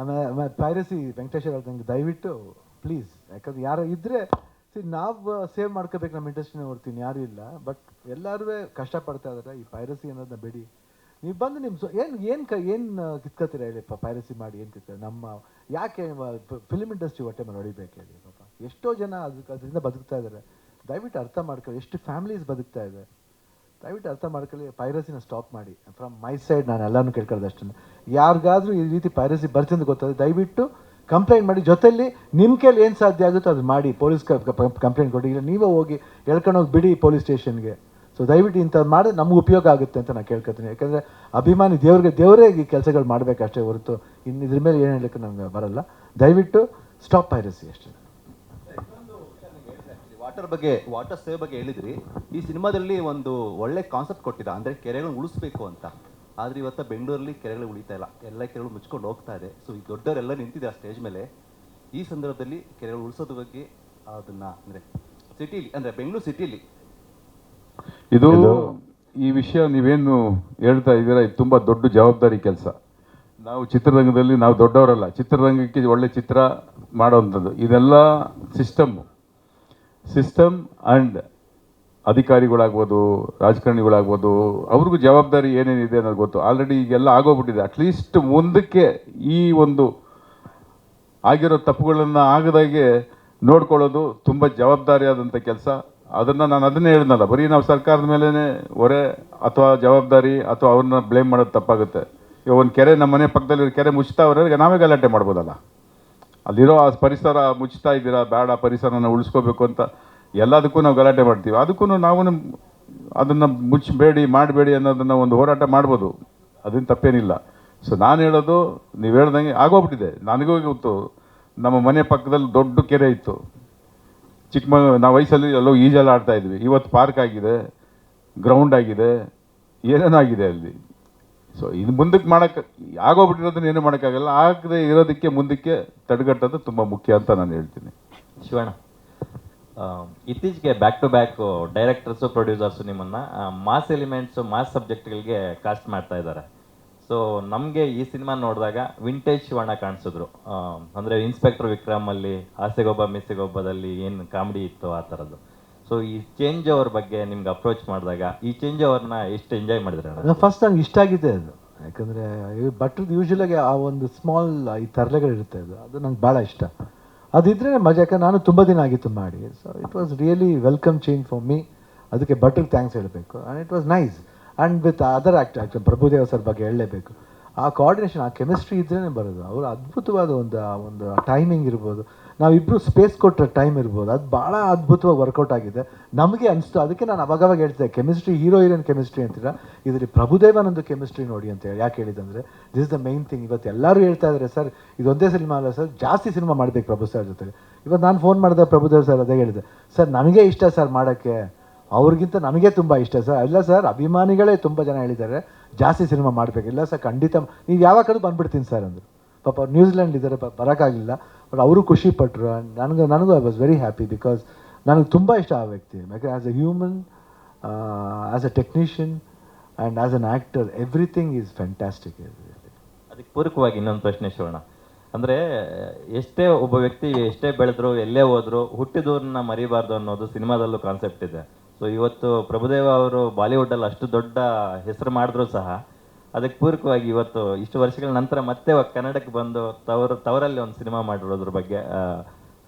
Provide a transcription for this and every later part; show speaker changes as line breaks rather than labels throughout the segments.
ಆಮೇಲೆ ಪೈರಸಿ ವೆಂಕಟೇಶ್ವರ ಹೇಳ್ದಂಗೆ ದಯವಿಟ್ಟು ಪ್ಲೀಸ್ ಯಾಕಂದ್ರೆ ಯಾರು ಇದ್ರೆ ಸಿ ನಾವು ಸೇವ್ ಮಾಡ್ಕೋಬೇಕು ನಮ್ಮ ಇಂಡಸ್ಟ್ರಿನ ಹೊರ್ತೀನಿ, ಯಾರು ಇಲ್ಲ ಬಟ್ ಎಲ್ಲರೂ ಕಷ್ಟಪಡ್ತಾ ಇದ್ದಾರೆ ಈ ಪೈರಸಿ ಅನ್ನೋದನ್ನ ಬಿಡಿ. ನೀವು ಬಂದು ನಿಮ್ಮ ಸೊ ಏನು ಏನು ಕ, ಏನು ಕಿತ್ಕೋತೀರ ಹೇಳಿ ಪೈರಸಿ ಮಾಡಿ ಏನು ಕಿತ್ಕ ನಮ್ಮ, ಯಾಕೆ ಫಿಲ್ಮ್ ಇಂಡಸ್ಟ್ರಿ ಹೊಟ್ಟೆ ಮೇಲೆ ಹೊಡಿಬೇಕು ಹೇಳಿ, ಪಾಪ. ಎಷ್ಟೋ ಜನ ಅದಕ್ಕೆ ಅದರಿಂದ ಬದುಕ್ತಾ ಇದ್ದಾರೆ ದಯವಿಟ್ಟು ಅರ್ಥ ಮಾಡ್ಕೊಳ್ಳಿ, ಎಷ್ಟು ಫ್ಯಾಮಿಲೀಸ್ ಬದುಕ್ತಾ ಇದೆ. ದಯವಿಟ್ಟು ಅರ್ಥ ಮಾಡ್ಕೊಳ್ಳಿ, ಪೈರಸಿನ ಸ್ಟಾಪ್ ಮಾಡಿ. ಫ್ರಮ್ ಮೈ ಸೈಡ್ ನಾನು ಎಲ್ಲಾನು ಕೇಳ್ಕೊಳ್ಳೋದು ಅಷ್ಟನ್ನು ಯಾರಿಗಾದ್ರೂ ಈ ರೀತಿ ಪೈರಸಿ ಬರ್ತಿಂದ ಗೊತ್ತಾದ್ರೆ ದಯವಿಟ್ಟು ಕಂಪ್ಲೇಂಟ್ ಮಾಡಿ. ಜೊತೆಯಲ್ಲಿ ನಿಮ್ಮ ಕೈಲಿ ಏನು ಸಾಧ್ಯ ಆಗುತ್ತೋ ಅದು ಮಾಡಿ. ಪೊಲೀಸ್ ಕಂಪ್ಲೇಂಟ್ ಕೊಡಿ. ಇಲ್ಲ, ನೀವೇ ಹೋಗಿ ಹೇಳ್ಕೊಂಡೋಗಿ ಬಿಡಿ ಪೊಲೀಸ್ ಸ್ಟೇಷನ್ಗೆ. ಸೊ ದಯವಿಟ್ಟು ಇಂಥದ್ದು ಮಾಡಿದ್ರೆ ನಮ್ಗೆ ಉಪಯೋಗ ಆಗುತ್ತೆ ಅಂತ ನಾನು ಕೇಳ್ಕೊತೀನಿ. ಯಾಕಂದರೆ ಅಭಿಮಾನಿ ದೇವ್ರಿಗೆ, ದೇವರೇ ಈ ಕೆಲಸಗಳು ಮಾಡಬೇಕಷ್ಟೇ ಹೊರತು. ಇನ್ನು ಇದ್ರ ಮೇಲೆ ಏನು ಹೇಳಕ್ಕೆ ನಮ್ಗೆ ಬರಲ್ಲ. ದಯವಿಟ್ಟು ಸ್ಟಾಪ್ ಪೈರಸಿ ಅಷ್ಟೇ.
ವಾಟರ್ ಬಗ್ಗೆ ವಾಟರ್ ಸೇವ್ ಬಗ್ಗೆ ಹೇಳಿದ್ರಿ. ಈ ಸಿನಿಮಾದಲ್ಲಿ ಒಂದು ಒಳ್ಳೆ ಕಾನ್ಸೆಪ್ಟ್ ಕೊಟ್ಟಿದ್ದ ಅಂದ್ರೆ ಕೆರೆಗಳನ್ನ ಉಳಿಸ್ಬೇಕು ಅಂತ. ಆದ್ರೆ ಇವತ್ತ ಬೆಂಗಳೂರಲ್ಲಿ ಕೆರೆಗಳು ಉಳಿತಾ ಇಲ್ಲ. ಎಲ್ಲ ಕೆರೆಗಳು ಮುಚ್ಕೊಂಡು ಹೋಗ್ತಾ ಇದೆ. ಸೊ ಈ ದೊಡ್ಡವರೆಲ್ಲ ನಿಂತಿದೆ ಆ ಸ್ಟೇಜ್ ಮೇಲೆ. ಈ ಸಂದರ್ಭದಲ್ಲಿ ಕೆರೆಗಳು ಉಳಿಸೋದ್ರ ಬಗ್ಗೆ ಅದನ್ನ ಅಂದ್ರೆ ಸಿಟಿಲಿ ಅಂದ್ರೆ ಬೆಂಗಳೂರು ಸಿಟಿಲಿ.
ಇದು ಈ ವಿಷಯ ನೀವೇನು ಹೇಳ್ತಾ ಇದ್ದೀರಾ ಇದು ತುಂಬ ದೊಡ್ಡ ಜವಾಬ್ದಾರಿ ಕೆಲಸ. ನಾವು ಚಿತ್ರರಂಗದಲ್ಲಿ ನಾವು ದೊಡ್ಡವರಲ್ಲ. ಚಿತ್ರರಂಗಕ್ಕೆ ಒಳ್ಳೆ ಚಿತ್ರ ಮಾಡೋವಂಥದ್ದು. ಇದೆಲ್ಲ ಸಿಸ್ಟಮ್ ಸಿಸ್ಟಮ್ ಆ್ಯಂಡ್ ಅಧಿಕಾರಿಗಳಾಗ್ಬೋದು, ರಾಜಕಾರಣಿಗಳಾಗ್ಬೋದು, ಅವ್ರಿಗೂ ಜವಾಬ್ದಾರಿ ಏನೇನಿದೆ ಅನ್ನೋದು ಗೊತ್ತು. ಆಲ್ರೆಡಿ ಈಗೆಲ್ಲ ಆಗೋಗ್ಬಿಟ್ಟಿದೆ. ಅಟ್ಲೀಸ್ಟ್ ಮುಂದಕ್ಕೆ ಈ ಒಂದು ಆಗಿರೋ ತಪ್ಪುಗಳನ್ನು ಆಗದಾಗೆ ನೋಡ್ಕೊಳ್ಳೋದು ತುಂಬ ಜವಾಬ್ದಾರಿಯಾದಂಥ ಕೆಲಸ. ಅದನ್ನು ನಾನು ಅದನ್ನೇ ಹೇಳಿದ್ನಲ್ಲ, ಬರೀ ನಾವು ಸರ್ಕಾರದ ಮೇಲೇ ಹೊರೆ ಅಥವಾ ಜವಾಬ್ದಾರಿ ಅಥವಾ ಅವ್ರನ್ನ ಬ್ಲೇಮ್ ಮಾಡೋದು ತಪ್ಪಾಗುತ್ತೆ. ಇವಾಗ ಒಂದು ಕೆರೆ ನಮ್ಮ ಮನೆ ಪಕ್ಕದಲ್ಲಿ ಕೆರೆ ಮುಚ್ತಾವ್ರೆ ನಾವೇ ಗಲಾಟೆ ಮಾಡ್ಬೋದಲ್ಲ. ಅಲ್ಲಿರೋ ಆ ಪರಿಸರ ಮುಚ್ತಾ ಇದ್ದೀರಾ? ಬೇಡ, ಪರಿಸರನ ಉಳಿಸ್ಕೋಬೇಕು ಅಂತ ಎಲ್ಲದಕ್ಕೂ ನಾವು ಗಲಾಟೆ ಮಾಡ್ತೀವಿ. ಅದಕ್ಕೂ ನಾವು ಅದನ್ನು ಮುಚ್ಚಬೇಡಿ ಮಾಡಬೇಡಿ ಅನ್ನೋದನ್ನು ಒಂದು ಹೋರಾಟ ಮಾಡ್ಬೋದು. ಅದನ್ನು ತಪ್ಪೇನಿಲ್ಲ. ಸೊ ನಾನು ಹೇಳೋದು, ನೀವು ಹೇಳ್ದಂಗೆ ಆಗೋಗ್ಬಿಟ್ಟಿದೆ. ನನಗೂ ಗೊತ್ತು, ನಮ್ಮ ಮನೆ ಪಕ್ಕದಲ್ಲಿ ದೊಡ್ಡ ಕೆರೆ ಇತ್ತು. ಚಿಕ್ಕ ಮ, ನಾವು ವಯಸ್ಸಲ್ಲಿ ಎಲ್ಲೋ ಈಜಲ್ಲಿ ಆಡ್ತಾಯಿದ್ವಿ ಇವತ್ತು ಪಾರ್ಕ್ ಆಗಿದೆ, ಗ್ರೌಂಡ್ ಆಗಿದೆ ಏನೇನಾಗಿದೆ ಅಲ್ಲಿ. ಸೊ ಇದು ಮುಂದಕ್ಕೆ ಮಾಡೋಕ್ಕೆ ಆಗೋಗ್ಬಿಟ್ಟಿರೋದನ್ನ ಏನು ಮಾಡೋಕ್ಕಾಗಲ್ಲ. ಆಗದೆ ಇರೋದಕ್ಕೆ ಮುಂದಕ್ಕೆ ತಡೆಗಟ್ಟೋದು ತುಂಬ ಮುಖ್ಯ ಅಂತ ನಾನು ಹೇಳ್ತೀನಿ.
ಶಿವಣ್ಣ ಇತ್ತೀಚೆಗೆ back to back directors producers ನಿಮ್ಮನ್ನು ಮಾಸ್ ಎಲಿಮೆಂಟ್ಸು ಮಾಸ್ ಸಬ್ಜೆಕ್ಟ್ಗಳಿಗೆ ಕಾಸ್ಟ್ ಮಾಡ್ತಾ ಇದ್ದಾರೆ. ಸೊ ನಮಗೆ ಈ ಸಿನಿಮಾ ನೋಡಿದಾಗ ವಿಂಟೇಜ್ ಶಿವಣ್ಣ ಕಾಣಿಸಿದ್ರು. ಅಂದರೆ ಇನ್ಸ್ಪೆಕ್ಟರ್ ವಿಕ್ರಮ್ ಅಲ್ಲಿ ಆಸೆಗೊಬ್ಬ ಮಿಸ್ಸೆಗೊಬ್ಬದಲ್ಲಿ ಏನು ಕಾಮಿಡಿ ಇತ್ತು ಆ ಥರದ್ದು ಸೊ ಈ ಚೇಂಜ್ ಓವರ್ ಬಗ್ಗೆ ನಿಮ್ಗೆ ಅಪ್ರೋಚ್ ಮಾಡಿದಾಗ ಈ ಚೇಂಜ್ ಓವರ್ನ ಎಷ್ಟು ಎಂಜಾಯ್ ಮಾಡಿದ್ರೆ
ಫಸ್ಟ್ ನಂಗೆ ಇಷ್ಟ ಆಗಿದೆ ಅದು. ಯಾಕಂದರೆ ಬಟ್ರದ್ದು ಯೂಶ್ವಲಾಗಿ ಆ ಒಂದು ಸ್ಮಾಲ್ ಈ ತರಲೆಗಳಿರುತ್ತೆ ಅದು. ಅದು ನಂಗೆ ಭಾಳ ಇಷ್ಟ. ಅದಿದ್ರೆ ಮಜಾ ಯಾಕಂದ್ರೆ ನಾನು ತುಂಬ ದಿನ ಆಗಿತ್ತು ಮಾಡಿ. So it was really welcome change for me ಅದಕ್ಕೆ ಬಟ್ರಿಗೆ ಥ್ಯಾಂಕ್ಸ್ ಹೇಳಬೇಕು. And it was nice and with other act actually Prabhudeva sir ಬಗ್ಗೆ ಹೇಳಲೇಬೇಕು. ಆ ಕೋಆರ್ಡಿನೇಷನ್ ಆ ಕೆಮಿಸ್ಟ್ರಿ ಇದ್ರೇ ಬರೋದು. ಅವರು ಅದ್ಭುತವಾದ ಒಂದು ಒಂದು ಟೈಮಿಂಗ್ ಇರ್ಬೋದು. ನಾವಿಬ್ಬರು ಸ್ಪೇಸ್ ಕೊಟ್ಟರೆ ಟೈಮ್ ಇರ್ಬೋದು. ಅದು ಭಾಳ ಅದ್ಭುತವಾಗಿ ವರ್ಕೌಟ್ ಆಗಿದೆ. ನಮಗೆ ಅನಿಸ್ತು, ಅದಕ್ಕೆ ನಾನು ಅವಾಗವಾಗ ಹೇಳ್ತಿದ್ದೆ ಕೆಮಿಸ್ಟ್ರಿ ಹೀರೋ ಹೀರೋಯಿನ್ ಕೆಮಿಸ್ಟ್ರಿ ಅಂತೀರ? ಇದರಲ್ಲಿ ಪ್ರಭುದೇವನೊಂದು ಕೆಮಿಸ್ಟ್ರಿ ನೋಡಿ ಅಂತ ಹೇಳಿ, ಯಾಕೆ ಹೇಳಿದಂದರೆ ದಿಸ್ ದ ಮೈನ್ ಥಿಂಗ್ ಇವತ್ತು ಎಲ್ಲರೂ ಹೇಳ್ತಾ ಇದ್ದಾರೆ ಸರ್ ಇದೊಂದೇ ಸಿನಿಮಾ ಅಲ್ಲ ಸರ್ ಜಾಸ್ತಿ ಸಿನಿಮಾ ಮಾಡಬೇಕು ಪ್ರಭು ಸರ್ ಜೊತೆಗೆ ಇವತ್ತು ನಾನು ಫೋನ್ ಮಾಡಿದೆ, ಪ್ರಭುದೇವ್ ಸರ್ ಅದೇ ಹೇಳಿದೆ ಸರ್ ನನಗೆ ಇಷ್ಟ ಸರ್ ಮಾಡೋಕ್ಕೆ. ಅವ್ರಿಗಿಂತ ನಮಗೆ ತುಂಬ ಇಷ್ಟ ಸರ್ ಇಲ್ಲ ಸರ್ ಅಭಿಮಾನಿಗಳೇ ತುಂಬ ಜನ ಹೇಳಿದ್ದಾರೆ, ಜಾಸ್ತಿ ಸಿನಿಮಾ ಮಾಡಬೇಕು ಇಲ್ಲ ಸರ್ ಖಂಡಿತ ನೀವು ಯಾವಾಗಲೂ ಬಂದ್ಬಿಡ್ತೀನಿ ಸರ್ ಅಂದರು. ಪಾಪ ನ್ಯೂಜಿಲೆಂಡ್ ಇದ್ದಾರೆ ಬರೋಕ್ಕಾಗಿಲ್ಲ ಬಟ್ ಅವರು ಖುಷಿ ಪಟ್ಟರು ನನಗೆ, ನನಗೂ I was very happy because ನನಗೆ ತುಂಬ ಇಷ್ಟ ಆ ವ್ಯಕ್ತಿ. ಯಾಕೆ as a human as a technician and as an actor everything is fantastic
ಅದಕ್ಕೆ ಪೂರಕವಾಗಿ ಇನ್ನೊಂದು ಪ್ರಶ್ನೆ ಶಿವಣ್ಣ ಅಂದರೆ, ಎಷ್ಟೇ ಒಬ್ಬ ವ್ಯಕ್ತಿ ಎಷ್ಟೇ ಬೆಳೆದ್ರು, ಎಲ್ಲೇ ಹೋದ್ರು, ಹುಟ್ಟಿದವ್ರನ್ನ ಮರಿಬಾರ್ದು ಅನ್ನೋದು ಸಿನಿಮಾದಲ್ಲೂ ಕಾನ್ಸೆಪ್ಟ್ ಇದೆ. ಸೊ ಇವತ್ತು ಪ್ರಭುದೇವ ಅವರು ಬಾಲಿವುಡಲ್ಲಿ ಅಷ್ಟು ದೊಡ್ಡ ಹೆಸರು ಮಾಡಿದ್ರು ಸಹ ಅದಕ್ಕೆ ಪೂರಕವಾಗಿ ಇವತ್ತು ಇಷ್ಟು ವರ್ಷಗಳ ನಂತರ ಮತ್ತೆ ಕನ್ನಡಕ್ಕೆ ಬಂದು ತವರು ತವರಲ್ಲಿ ಒಂದು ಸಿನಿಮಾ ಮಾಡಿರೋದ್ರ ಬಗ್ಗೆ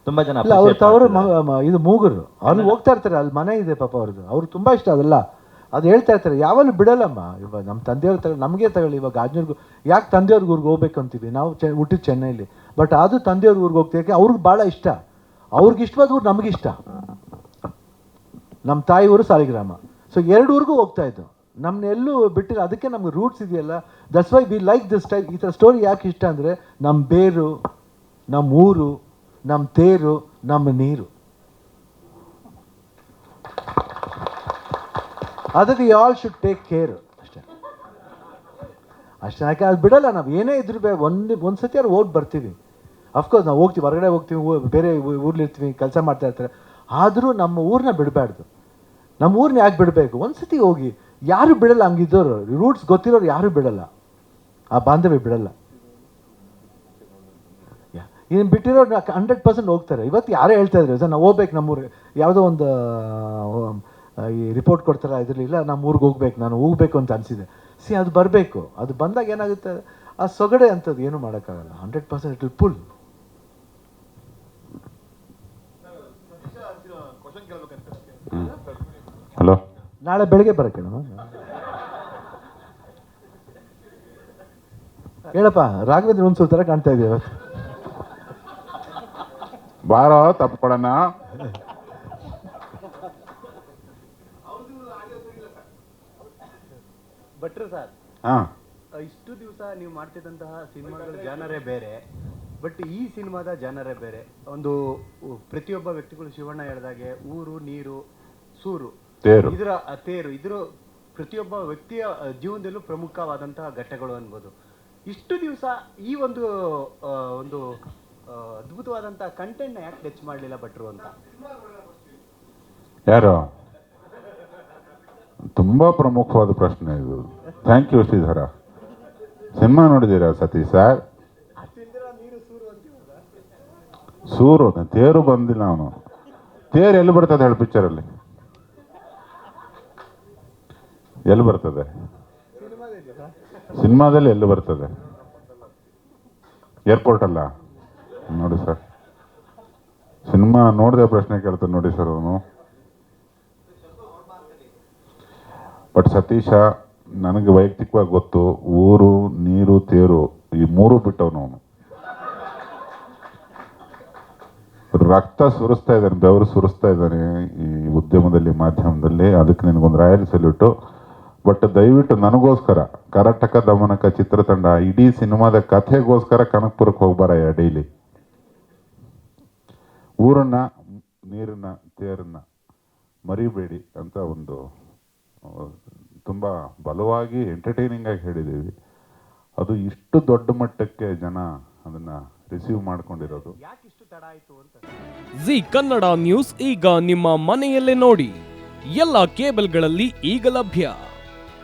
ತುಂಬಾ ಜನ
ಅವ್ರು ತವರು ಇದು ಮೂಗರು. ಅವ್ರು ಹೋಗ್ತಾ ಇರ್ತಾರೆ ಅಲ್ಲಿ ಮನೆ ಇದೆ ಪಾಪ ಅವ್ರದ್ದು. ಅವ್ರು ತುಂಬಾ ಇಷ್ಟ ಅದೆಲ್ಲ. ಅದು ಹೇಳ್ತಾ ಇರ್ತಾರೆ ಯಾವಾಗಲೂ ಬಿಡಲ್ಲಮ್ಮ. ಇವಾಗ ನಮ್ಮ ತಂದೆಯವ್ರ ತಗೊಳ್ಳಿ ನಮಗೆ ತಗೊಳ್ಳಿ ಇವಾಗ ಆಜ್ಞರ್ಗೂ ಯಾಕೆ ತಂದೆಯವ್ರಿಗೆ ಊರಿಗೆ ಹೋಗ್ಬೇಕು ಅಂತೀವಿ? ನಾವು ಚೆ ಹುಟ್ಟಿದ ಚೆನ್ನೈಲಿ. ಬಟ್ ಅದು ತಂದೆಯವ್ರ ಊರಿಗೆ ಹೋಗ್ತೀವಿ ಅವ್ರಿಗೆ ಭಾಳ ಇಷ್ಟ. ಅವ್ರಿಗೆ ಇಷ್ಟವಾದ ಊರು ನಮಗಿಷ್ಟ. ನಮ್ಮ ತಾಯಿ ಊರು ಸಾಲಿಗ್ರಾಮ. ಸೊ ಎರಡು ಊರಿಗೂ ಹೋಗ್ತಾ ಇದ್ದು. ನಮ್ಮನ್ನ ಎಲ್ಲೂ ಬಿಟ್ಟಿಲ್ಲ ಅದಕ್ಕೆ ನಮ್ಗೆ ರೂಟ್ಸ್ ಇದೆಯಲ್ಲ? That's why we like this type ಈ ಥರ ಸ್ಟೋರಿ ಯಾಕೆ ಇಷ್ಟ ಅಂದರೆ ನಮ್ಮ ಬೇರು ನಮ್ಮ ಊರು ನಮ್ಮ ತೇರು ನಮ್ಮ ನೀರು. ಅದಕ್ಕೆ ಆಲ್ ಶುಡ್ ಟೇಕ್ ಕೇರ್ ಅಷ್ಟೇ. ಅಷ್ಟೇ. ಯಾಕೆ ಅದು ಬಿಡಲ್ಲ ನಾವು. ಏನೇ ಇದ್ರೂ ಬೇ ಒಂದು ಒಂದು ಸತಿ ಅವ್ರು ಓಟ್ ಬರ್ತೀವಿ ಅಫ್ಕೋರ್ಸ್ ನಾವು ಹೋಗ್ತೀವಿ, ಹೊರಗಡೆ ಹೋಗ್ತೀವಿ ಬೇರೆ ಊರ್ಲಿರ್ತೀವಿ, ಕೆಲಸ ಮಾಡ್ತಾ ಇರ್ತಾರೆ. ಆದರೂ ನಮ್ಮ ಊರನ್ನ ಬಿಡಬಾರ್ದು. ನಮ್ಮ ಊರನ್ನ ಯಾಕೆ ಬಿಡಬೇಕು? ಒಂದು ಸತಿ ಹೋಗಿ ಯಾರು ಬಿಡಲ್ಲ ಹಂಗಿದ್ದವರು. ರೂಟ್ಸ್ ಗೊತ್ತಿರೋರು ಯಾರು ಬಿಡಲ್ಲ. ಆ ಬಾಂಧವ್ಯ ಬಿಡಲ್ಲ. ಇನ್ನು ಬಿಟ್ಟಿರೋ ಹಂಡ್ರೆಡ್ ಪರ್ಸೆಂಟ್ ಹೋಗ್ತಾರೆ. ಇವತ್ತು ಯಾರೇ ಹೇಳ್ತಾ ಇದ್ರು, ಸರ್, ನಾವು ಹೋಗ್ಬೇಕು ನಮ್ಮೂರಿಗೆ ಯಾವುದೋ ಒಂದು ಈ ರಿಪೋರ್ಟ್ ಕೊಡ್ತಾರ, ಇದರಲ್ಲಿ ಇಲ್ಲ ನಮ್ಮ ಊರಿಗೆ ಹೋಗ್ಬೇಕು, ನಾನು ಹೋಗ್ಬೇಕು ಅಂತ ಅನಿಸಿದೆ. ಸಿ, ಅದು ಬರಬೇಕು. ಅದು ಬಂದಾಗ ಏನಾಗುತ್ತೆ? ಆ ಸೊಗಡೆ ಅಂಥದ್ದು ಏನು ಮಾಡೋಕ್ಕಾಗಲ್ಲ. Hundred percent it full
hello?
ನಾಳೆ ಬೆಳಗ್ಗೆ ಬರಕ್ಕೆ ಹೇಳಪ್ಪ ರಾಘವೇಂದ್ರ ಒಂದು ಥರ ಕಾಣ್ತಾ ಇದೆಯಾ ಇವತ್ತು.
ಬಾರೋ ತಪ್ಕೊಳಣ
ಭಟ್ರು ಸರ್
ಹಾಂ.
ಇಷ್ಟು ದಿವಸ ನೀವು ಮಾಡ್ತಿದ್ದಂತಹ ಸಿನಿಮಾಗಳ ಜನರೇ ಬೇರೆ ಬಟ್ ಈ ಸಿನಿಮಾದ ಜನರೇ ಬೇರೆ. ಒಂದು ಪ್ರತಿಯೊಬ್ಬ ವ್ಯಕ್ತಿಗಳು ಶಿವಣ್ಣ ಹೇಳ್ದಾಗೆ ಊರು ನೀರು ಸೂರು.
ತೇರು.
ಇದರ ತೇರು. ಇದರ ಪ್ರತಿಯೊಬ್ಬ ವ್ಯಕ್ತಿಯ ಜೀವನದಲ್ಲೂ ಪ್ರಮುಖವಾದಂತಹ ಘಟ್ಟಗಳು ಅನ್ಬೋದು. ಇಷ್ಟು ದಿವಸ ಈ ಒಂದು ಒಂದು ಅದ್ಭುತವಾದಂತಹ ನ ಯಾಕೆ ಟಚ್ ಮಾಡಲಿಲ್ಲ ಭಟ್ರು ಅಂತ?
ಯಾರು? ತುಂಬಾ ಪ್ರಮುಖವಾದ ಪ್ರಶ್ನೆ ಇದು. Thank you Shridhara. ಸಿನಿಮಾ ನೋಡಿದ್ದೀರಾ ಸತೀಶ್? ಸರ್ ಸೂರು ತೇರು ಬಂದಿಲ್ಲ ಅವನು. ತೇರು ಎಲ್ಲಿ ಬರ್ತದೆ ಹೇಳಿ ಪಿಕ್ಚರಲ್ಲಿ ಎಲ್ಲಿ ಬರ್ತದೆ? ಸಿನಿಮಾದಲ್ಲಿ ಎಲ್ಲಿ ಬರ್ತದೆ? ಏರ್ಪೋರ್ಟ್ ಅಲ್ಲ? ನೋಡಿ ಸರ್. ಸಿನಿಮಾ ನೋಡಿದೆ ಪ್ರಶ್ನೆ ಕೇಳ್ತಾರೆ ನೋಡಿ ಸರ್ ಅವನು. ಬಟ್ ಸತೀಶ, ನನಗೆ ವೈಯಕ್ತಿಕವಾಗಿ ಗೊತ್ತು, ಊರು, ನೀರು, ತೇರು, ಈ ಮೂರು ಬಿಟ್ಟವನು ಅವನು. ರಕ್ತ ಸುರಿಸ್ತಾ ಇದ್ದಾನೆ, ಬೆವರು ಸುರಿಸ್ತಾ ಇದ್ದಾನೆ ಈ ಉದ್ಯಮದಲ್ಲಿ, ಮಾಧ್ಯಮದಲ್ಲಿ, ಅದಕ್ಕೆ ನಿನಗೊಂದು ರಾಯಲ್ ಸಲ್ಯೂಟು ಬಟ್ ದಯವಿಟ್ಟು ನನಗೋಸ್ಕರ ಕರಟಕ ದಮನಕ ಚಿತ್ರತಂಡ ಇಡೀ ಸಿನಿಮಾದ ಕಥೆಗೋಸ್ಕರ ಕನಕಪುರಕ್ಕೆ ಹೋಗ್ಬಾರಯ್ಯ ಡೈಲಿ. ಊರನ್ನ ನೀರನ್ನ ತೇರನ್ನ ಮರಿಬೇಡಿ ಅಂತ ಒಂದು ತುಂಬ ಬಲವಾಗಿ ಎಂಟರ್ಟೈನಿಂಗ್ ಆಗಿ ಹೇಳಿದ್ದೀವಿ. ಅದು ಇಷ್ಟು ದೊಡ್ಡ ಮಟ್ಟಕ್ಕೆ ಜನ ಅದನ್ನ ರಿಸೀವ್ ಮಾಡ್ಕೊಂಡಿರೋದು.
ಜಿ ಕನ್ನಡ ನ್ಯೂಸ್ ಈಗ ನಿಮ್ಮ ಮನೆಯಲ್ಲೇ ನೋಡಿ. ಎಲ್ಲ ಕೇಬಲ್ಗಳಲ್ಲಿ ಈಗ ಲಭ್ಯ.